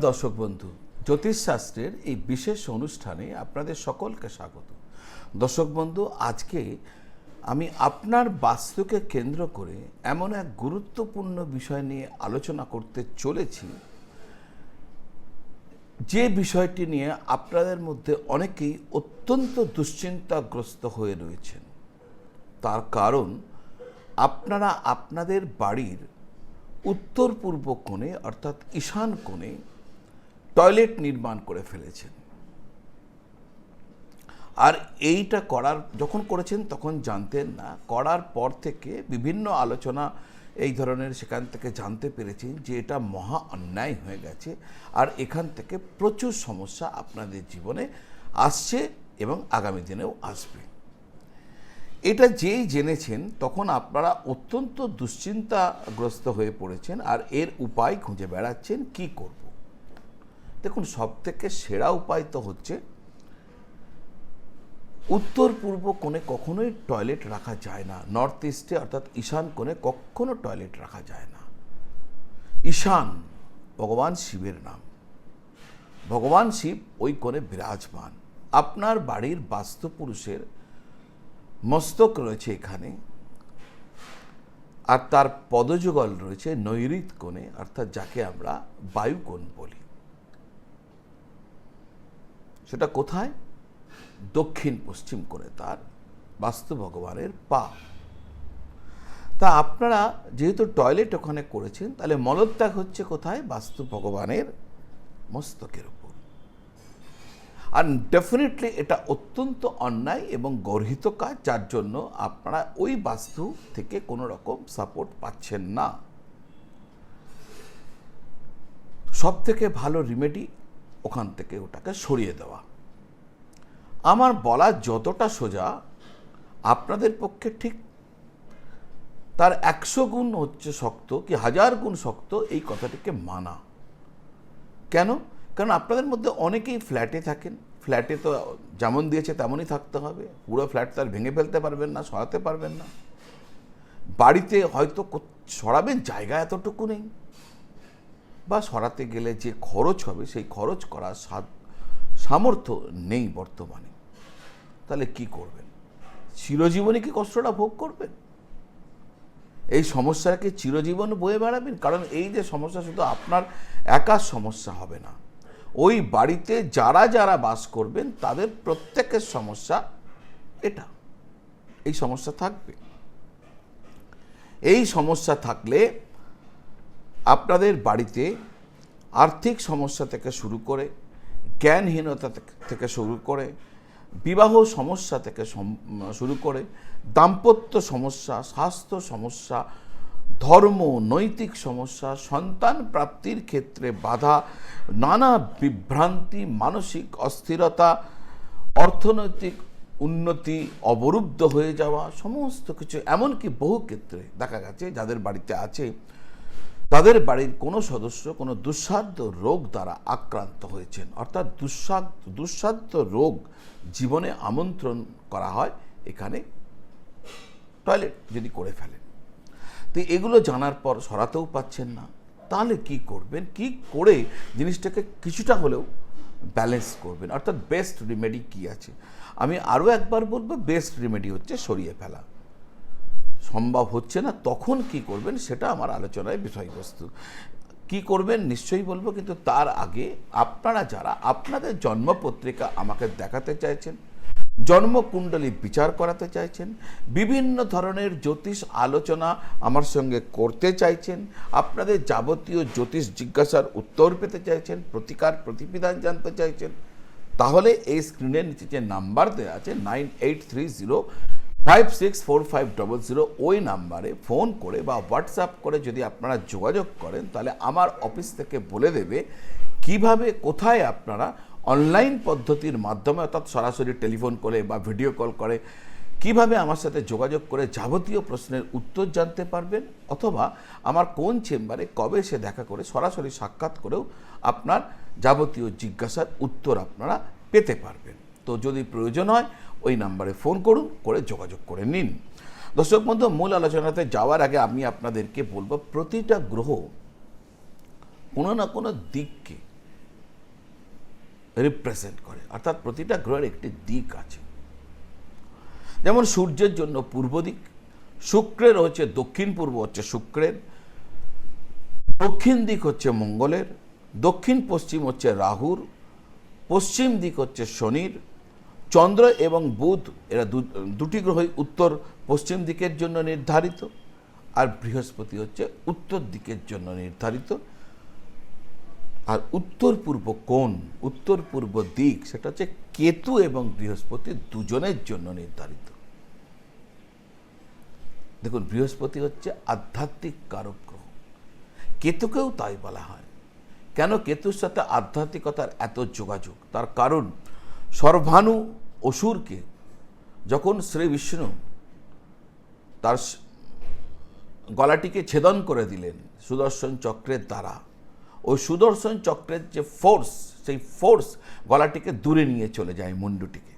দর্শক বন্ধু, জ্যোতিষশাস্ত্রের এই বিশেষ অনুষ্ঠানে আপনাদের সকলকে স্বাগত। দর্শক বন্ধু, আজকে আমি আপনার বাস্তুকে কেন্দ্র করে এমন এক গুরুত্বপূর্ণ বিষয় নিয়ে আলোচনা করতে চলেছি। যে বিষয়টি নিয়ে আপনাদের মধ্যে অনেকেই অত্যন্ত দুশ্চিন্তাগ্রস্ত হয়ে রয়েছেন। তার কারণ, আপনারা আপনাদের বাড়ির উত্তর পূর্ব কোণে, অর্থাৎ ঈশান কোণে টয়লেট নির্মাণ করে ফেলেছেন। আর এইটা করার, যখন করেছেন তখন জানতেন না, করার পর থেকে বিভিন্ন আলোচনা এই ধরনের সেখান থেকে জানতে পেরেছেন যে এটা মহা অন্যায় হয়ে গেছে আর এখান থেকে প্রচুর সমস্যা আপনাদের জীবনে আসছে এবং আগামী দিনেও আসবে। এটা যেই জেনেছেন তখন আপনারা অত্যন্ত দুশ্চিন্তাগ্রস্ত হয়ে পড়েছেন আর এর উপায় খুঁজে বেড়াচ্ছেন কি করব। দেখুন সব থেকে সেরা উপায় তো হচ্ছে উত্তর পূর্ব কোণে কখনোই টয়লেট রাখা যায় না। নর্থ ইস্টে অর্থাৎ ঈশান কোণে কখনো টয়লেট রাখা যায় না। ঈশান, ভগবান শিবের নাম। ভগবান শিব ওই কোণে বিরাজমান। আপনার বাড়ির বাস্তুপুরুষের মস্তক রয়েছে এখানে। আর তার পদযুগল রয়েছে নৈরিত কোণে, অর্থাৎ যাকে আমরা বায়ুকোণ বলি। সেটা কোথায়? দক্ষিণ পশ্চিম করে তার বাস্তু ভগবানের পা। তা আপনারা যেহেতু টয়লেট ওখানে করেছেন, তাহলে মলত্যাগ হচ্ছে কোথায়? বাস্তু ভগবানের মস্তকের উপর। আর ডেফিনেটলি এটা অত্যন্ত অন্যায় এবং গর্হিত কাজ, যার জন্য আপনারা ওই বাস্তু থেকে কোনো রকম সাপোর্ট পাচ্ছেন না। সব থেকে ভালো রিমেডি ওখান থেকে ওটাকে সরিয়ে দেওয়া। আমার বলা যতটা সোজা, আপনাদের পক্ষে ঠিক তার একশো গুণ হচ্ছে শক্ত কি হাজার গুণ শক্ত এই কথাটিকে মানা। কেন? কারণ আপনাদের মধ্যে অনেকেই ফ্ল্যাটে থাকেন, ফ্ল্যাটে তো যেমন দিয়েছে তেমনই থাকতে হবে। পুরো ফ্ল্যাট তার ভেঙে ফেলতে পারবেন না, সরাতে পারবেন না। বাড়িতে হয়তো সরাবেন জায়গা এতটুকু নেই। বা সরাতে গেলে যে খরচ হবে, সেই খরচ করার সামর্থ্য নেই বর্তমানে। তাহলে কি করবেন? চিরজীবনে কি কষ্টটা ভোগ করবেন? এই সমস্যাকে চিরজীবন বয়ে বেড়াবেন? কারণ এই যে সমস্যা শুধু আপনার একার সমস্যা হবে না। ওই বাড়িতে যারা যারা বাস করবেন, তাদের প্রত্যেকের সমস্যা এটা। এই সমস্যা থাকবে। এই সমস্যা থাকলে আপনাদের বাড়িতে আর্থিক সমস্যা থেকে শুরু করে, জ্ঞানহীনতা থেকে- শুরু করে, বিবাহ সমস্যা থেকে শুরু করে, দাম্পত্য সমস্যা, স্বাস্থ্য সমস্যা, ধর্ম, নৈতিক সমস্যা, সন্তান প্রাপ্তির ক্ষেত্রে বাধা, নানা বিভ্রান্তি, মানসিক অস্থিরতা, অর্থনৈতিক উন্নতি, অবরুদ্ধ হয়ে যাওয়া, সমস্ত কিছু, এমনকি বহু ক্ষেত্রে দেখা গেছে যাদের বাড়িতে আছে তাদের বাড়ির কোনো সদস্য, কোনো দুঃসাধ্য রোগ দ্বারা আক্রান্ত হয়েছেন। অর্থাৎ দুঃসাধ্য দুঃসাধ্য রোগ জীবনে আমন্ত্রণ করা হয় এখানে টয়লেট যদি করে ফেলেন। তো এগুলো জানার পর সরাতেও পাচ্ছেন না। তাহলে কি করবেন? কি করে জিনিসটাকে কিছুটা হলেও ব্যালেন্স করবেন? অর্থাৎ বেস্ট রিমেডি কি আছে? আমি আরও একবার বলব বেস্ট রিমেডি হচ্ছে সরিয়ে ফেলা। সম্ভব হচ্ছে না, তখন কি করবেন সেটা আমার আলোচনায় বিষয়বস্তু। কি করবেন নিশ্চয়ই বলব, কিন্তু তার আগে আপনারা যারা, আপনাদের জন্মপত্রিকা আমাকে দেখাতে চাইছেন, জন্মকুণ্ডলী বিচার করাতে চাইছেন, বিভিন্ন ধরনের জ্যোতিষ আলোচনা আমার সঙ্গে করতে চাইছেন, আপনাদের যাবতীয় জ্যোতিষ জিজ্ঞাসার উত্তর পেতে চাইছেন, প্রতিকার প্রতিবিধান জানতে চাইছেন, তাহলে এই স্ক্রিনের নিচে যে নাম্বার দেওয়া আছে nine eight three zero five six four five double zero ওই নাম্বারে ফোন করে বা হোয়াটসঅ্যাপ করে যদি আপনারা যোগাযোগ করেন, তাহলে আমার অফিস থেকে বলে দেবে কীভাবে, কোথায় আপনারা অনলাইন পদ্ধতির মাধ্যমে অর্থাৎ সরাসরি টেলিফোন করে বা ভিডিও কল করে, কীভাবে আমার সাথে যোগাযোগ করে যাবতীয় প্রশ্নের উত্তর জানতে পারবেন, অথবা আমার কোন চেম্বারে কবে সে দেখা করে সরাসরি সাক্ষাৎ করেও আপনার যাবতীয় জিজ্ঞাসার উত্তর আপনারা পেতে পারবেন। তো যদি প্রয়োজন হয় ওই নাম্বারে ফোন করুন, করে যোগাযোগ করে নিন। দর্শক বন্ধু, মূল আলোচনাতে যাওয়ার আগে আমি আপনাদেরকে বলব, প্রতিটা গ্রহ কোনো না কোনো দিককে রিপ্রেজেন্ট করে। অর্থাৎ প্রতিটা গ্রহের একটি দিক আছে। যেমন সূর্যের জন্য পূর্ব দিক, শুক্রের হচ্ছে দক্ষিণ পূর্ব হচ্ছে শুক্রের, দক্ষিণ দিক হচ্ছে মঙ্গলের, দক্ষিণ পশ্চিম হচ্ছে রাহুর, পশ্চিম দিক হচ্ছে শনির চন্দ্র এবং বুধ এরা দুটি গ্রহই উত্তর পশ্চিম দিকের জন্য নির্ধারিত আর বৃহস্পতি হচ্ছে উত্তর দিকের জন্য নির্ধারিত। আর উত্তর পূর্ব কোণ, উত্তর পূর্ব দিক সেটা হচ্ছে কেতু এবং বৃহস্পতি দুজনের জন্য নির্ধারিত। দেখুন, বৃহস্পতি হচ্ছে আধ্যাত্মিক কারক গ্রহ। কেতুকেও তাই বলা হয়। কেন কেতুর সাথে আধ্যাত্মিকতার এত যোগাযোগ? তার কারণ সর্বাণু অসুরকে যখন শ্রী বিষ্ণু তার গলাটিকে ছেদন করে দিলেন সুদর্শন চক্রের দ্বারা, ওই সুদর্শন চক্রের যে ফোর্স সেই ফোর্স গলাটিকে দূরে নিয়ে চলে যায় মুন্ডুটিকে।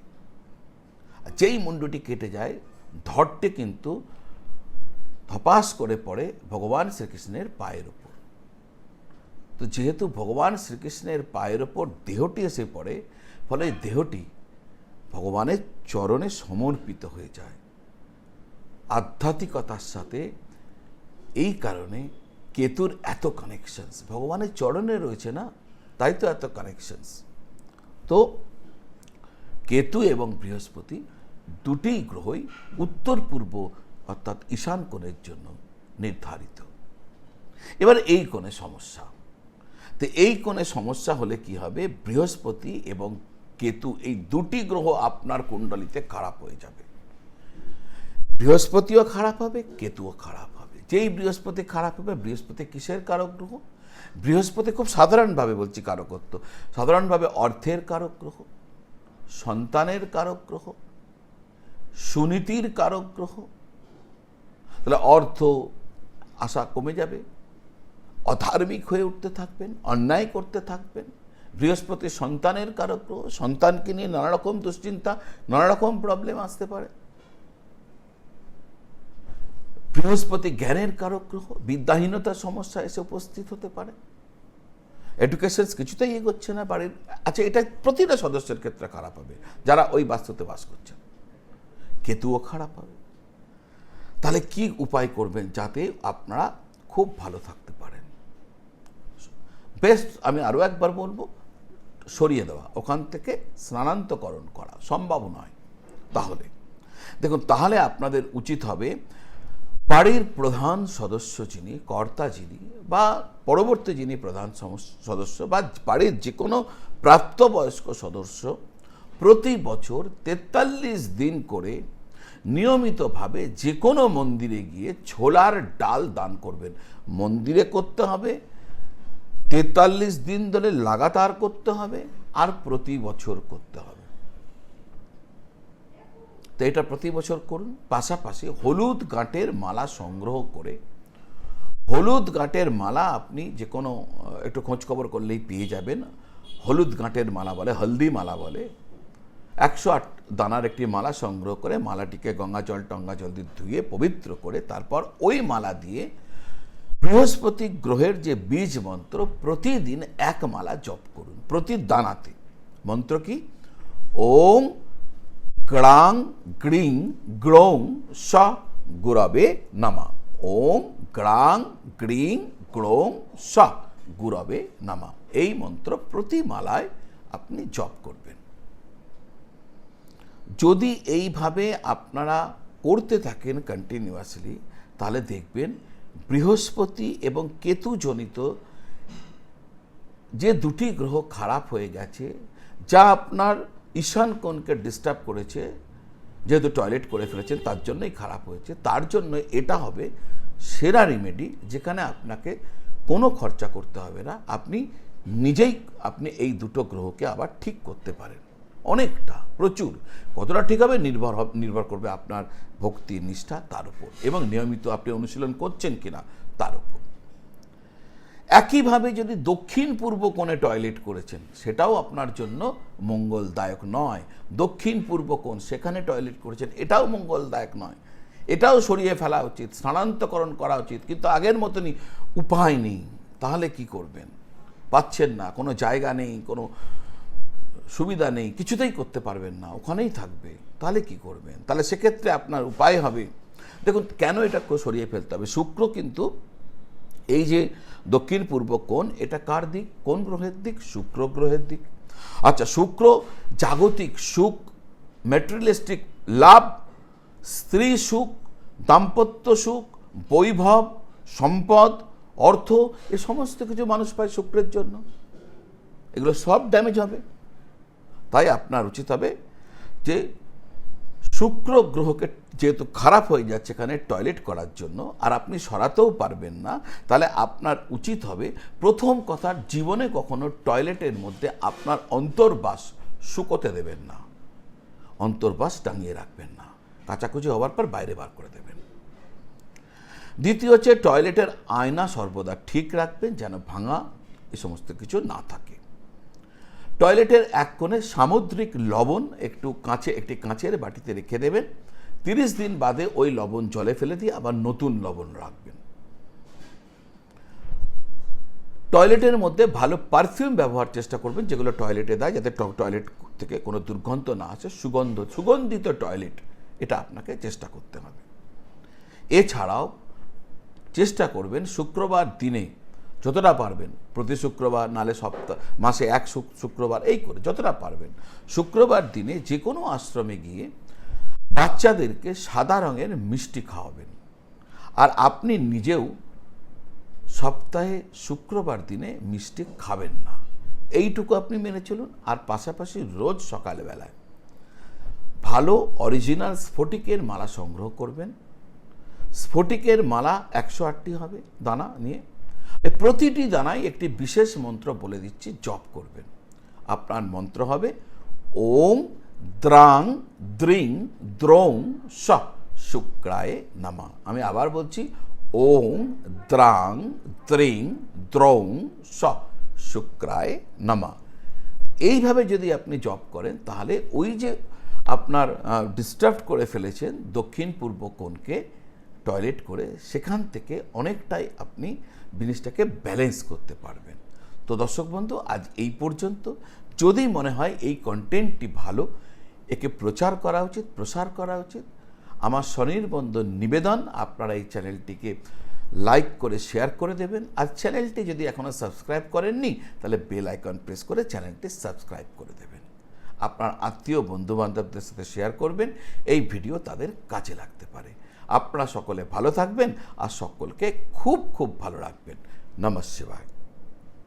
যেই মুন্ডুটি কেটে যায় ধরটি কিন্তু ধপাস করে পড়ে ভগবান শ্রীকৃষ্ণের পায়ের ওপর তো যেহেতু ভগবান শ্রীকৃষ্ণের পায়ের ওপর দেহটি এসে পড়ে ফলে দেহটি ভগবানের চরণে সমর্পিত হয়ে যায়। আধ্যাত্মিকতার সাথে এই কারণে কেতুর এত কানেকশনস ভগবানের চরণে রয়েছে না, তাই তো এত কানেকশনস তো কেতু এবং বৃহস্পতি দুটি গ্রহই উত্তর পূর্ব অর্থাৎ ঈশান কোণের জন্য নির্ধারিত। এবার এই কোণে সমস্যা। তো এই কোণে সমস্যা হলে কি হবে? বৃহস্পতি এবং কেতু এই দুটি গ্রহ আপনার কুণ্ডলিতে খারাপ হয়ে যাবে। বৃহস্পতিও খারাপ হবে, কেতুও খারাপ হবে। যেই বৃহস্পতি খারাপ হবে, বৃহস্পতি কিসের কারক গ্রহ? বৃহস্পতি খুব সাধারণভাবে বলছি কারকত্ব। সাধারণভাবে অর্থের কারক গ্রহ, সন্তানের কারক গ্রহ, সুনীতির কারক গ্রহ। তাহলে অর্থ আশা কমে যাবে, অধার্মিক হয়ে উঠতে থাকবেন, অন্যায় করতে থাকবেন বৃহস্পতি সন্তানের কারক সন্তানকে নিয়ে নানা রকম দুশ্চিন্তা নানা রকম প্রবলেম আসতে পারে। বৃহস্পতি জ্ঞানের কারক গ্রহ বিদ্যাহীনতার সমস্যা এসে উপস্থিত হতে পারে। এডুকেশন কিছুতেই এগোচ্ছে না বাড়ির। আচ্ছা এটা প্রতিটা সদস্যের ক্ষেত্রে খারাপ হবে, যারা ওই বাস্তুতে বাস করছেন কেতুও খারাপ হবে। তাহলে কি উপায় করবেন যাতে আপনারা খুব ভালো থাকতে পারেন? বেস্ট আমি আরও একবার বলব সরিয়ে দেওয়া, ওখান থেকে স্নানান্তকরণ করা, সম্ভব নয়। তাহলে, দেখুন, তাহলে আপনাদের উচিত হবে বাড়ির প্রধান সদস্য যিনি, কর্তা যিনি, বা পরবর্তী যিনি প্রধান সদস্য, বা বাড়ির যে কোনো প্রাপ্তবয়স্ক সদস্য, প্রতি বছর তেতাল্লিশ দিন করে নিয়মিতভাবে যে কোনো মন্দিরে গিয়ে ছোলার ডাল দান করবেন। মন্দিরে করতে হবে তেতাল্লিশ দিন ধরে লাগাতার করতে হবে আর প্রতি বছর করতে হবে। তো এটা প্রতি বছর করুন। পাশাপাশি হলুদ গাঁটের মালা সংগ্রহ করে, হলুদ গাঁটের মালা আপনি যে কোনো একটু খোঁজ খবর করলেই পেয়ে যাবেন। হলুদ গাঁটের মালা বলে, হলদি মালা বলে। একশো আট দানার একটি মালা সংগ্রহ করে মালাটিকে গঙ্গা জল টঙ্গা জল দিয়ে ধুয়ে পবিত্র করে তারপর ওই মালা দিয়ে বৃহস্পতি গ্রহের যে বীজ মন্ত্র, প্রতিদিন এক মালা জপ করুন প্রতি দানাতে মন্ত্র কি? ওম গ্রাং গ্রিং গ্রৌং স গুরবে নামা। ওম গ্রাং গ্রিং গ্রৌং স গুরবে নামা। এই মন্ত্র প্রতি মালায় আপনি জপ করবেন। যদি এইভাবে আপনারা করতে থাকেন কন্টিনিউয়াসলি তাহলে দেখবেন বৃহস্পতি এবং কেতুজনিত যে দুটি গ্রহ খারাপ হয়ে গেছে, যা আপনার ঈশান কোণকে ডিস্টার্ব করেছে, যেহেতু টয়লেট করে ফেলেছেন, তার জন্যই খারাপ হয়েছে। তার জন্য এটা হবে সেরা রেমেডি যেখানে আপনাকে কোনো খরচা করতে হবে না। আপনি নিজেই, আপনি এই দুটো গ্রহকে আবার ঠিক করতে পারেন। অনেকটা, প্রচুর। কতটা ঠিক হবে নির্ভর নির্ভর করবে আপনার ভক্তি, নিষ্ঠা তার উপর এবং নিয়মিত আপনি অনুশীলন করছেন কিনা তার উপর। একইভাবে যদি দক্ষিণ পূর্ব কোণে টয়লেট করেছেন, সেটাও আপনার জন্য মঙ্গলদায়ক নয়। দক্ষিণ পূর্ব কোণ, সেখানে টয়লেট করেছেন, এটাও মঙ্গলদায়ক নয়। এটাও সরিয়ে ফেলা উচিত স্থানান্তকরণ করা উচিত, কিন্তু আগের মতনই উপায় নেই। তাহলে কি করবেন? পাচ্ছেন না, কোনো জায়গা নেই, কোনো সুবিধা নেই, কিছুতেই করতে পারবেন না, ওখানেই থাকবে, তাহলে কি করবেন? তাহলে সেক্ষেত্রে আপনার উপায় হবে। দেখুন, কেন এটা সরিয়ে ফেলতে হবে? শুক্র কিন্তু এই যে দক্ষিণ পূর্ব কোণ, এটা কার দিক? কোন গ্রহের দিক? শুক্র গ্রহের দিক। আচ্ছা শুক্র জাগতিক সুখ ম্যাটেরিয়ালিস্টিক লাভ, স্ত্রী সুখ, দাম্পত্য সুখ, বৈভব, সম্পদ, অর্থ, এ সমস্ত কিছু মানুষ পায় শুক্রের জন্য। এগুলো সব ড্যামেজ হবে। তাই আপনার উচিত হবে যে শুক্র গ্রহকে যেহেতু খারাপ হয়ে যাচ্ছে এখানে টয়লেট করার জন্য, আর আপনি সরাতেও পারবেন না, তাহলে আপনার উচিত হবে প্রথম কথা, জীবনে কখনো টয়লেটের মধ্যে আপনার অন্তর্বাস শুকোতে দেবেন না। অন্তর্বাস টাঙিয়ে রাখবেন না। কাচাকুচি হওয়ার পর বাইরে বার করে দেবেন। দ্বিতীয় হচ্ছে, টয়লেটের আয়না সর্বদা ঠিক রাখবেন, যেন ভাঙা এ সমস্ত কিছু না থাকে। টয়লেটের এক কোণে সামুদ্রিক লবণ একটু কাঁচে, একটি কাঁচের বাটিতে রেখে দেবেন। তিরিশ দিন বাদে ওই লবণ জলে ফেলে দিয়ে আবার নতুন লবণ রাখবেন। টয়লেটের মধ্যে ভালো পারফিউম ব্যবহার চেষ্টা করবেন, যেগুলো টয়লেটে দেয়, যাতে টয়লেট থেকে কোনো দুর্গন্ধ না আসে। সুগন্ধ, সুগন্ধিত টয়লেট, এটা আপনাকে চেষ্টা করতে হবে। এছাড়াও চেষ্টা করবেন শুক্রবার দিনে যতটা পারবেন, প্রতি শুক্রবার, নালে সপ্তাহ, মাসে এক শুক- শুক্রবার, এই করে যতটা পারবেন। শুক্রবার দিনে যে কোনো আশ্রমে গিয়ে বাচ্চাদেরকে সাদা রঙের মিষ্টি খাওয়াবেন। আর আপনি নিজেও সপ্তাহে শুক্রবার দিনে মিষ্টি খাবেন না। এইটুকু আপনি মেনে চলুন। আর পাশাপাশি রোজ সকালবেলায় ভালো অরিজিনাল স্ফটিকের মালা সংগ্রহ করবেন। স্ফটিকের মালা একশো আটটি হবে দানা নিয়ে। এই প্রতিটি দানায় একটি বিশেষ মন্ত্র বলে দিচ্ছি, জপ করবেন। আপনার মন্ত্র হবে ওং দ্রাং দ্রিং দ্রৌং স শুক্রায় নামা। আমি আবার বলছি ওং দ্রাং দ্রিং দ্রৌং স শুক্রায় নামা। এইভাবে যদি আপনি জব করেন, তাহলে ওই যে আপনার ডিস্টার্ব করে ফেলেছেন দক্ষিণ পূর্ব কোণকে টয়লেট করে, সেখান থেকে অনেকটাই আপনি জিনিসটাকে ব্যালেন্স করতে পারবেন। তো দর্শক বন্ধু, আজ এই পর্যন্ত। যদি মনে হয় এই কন্টেন্টটি ভালো, একে প্রচার করা উচিত, প্রসার করা উচিত। আমার স্বনির্বন্ধ নিবেদন, আপনারা এই চ্যানেলটিকে লাইক করে শেয়ার করে দেবেন। আর চ্যানেলটি যদি এখনও সাবস্ক্রাইব করেননি, তাহলে বেল আইকন প্রেস করে চ্যানেলটি সাবস্ক্রাইব করে দেবেন। আপনার আত্মীয় বন্ধু বান্ধবদের সাথে শেয়ার করবেন, এই ভিডিও তাদের কাজে লাগতে পারে। আপনারা সকলে ভালো থাকবেন আর সকলকে খুব খুব ভালো রাখবেন। নমঃ শিবায়।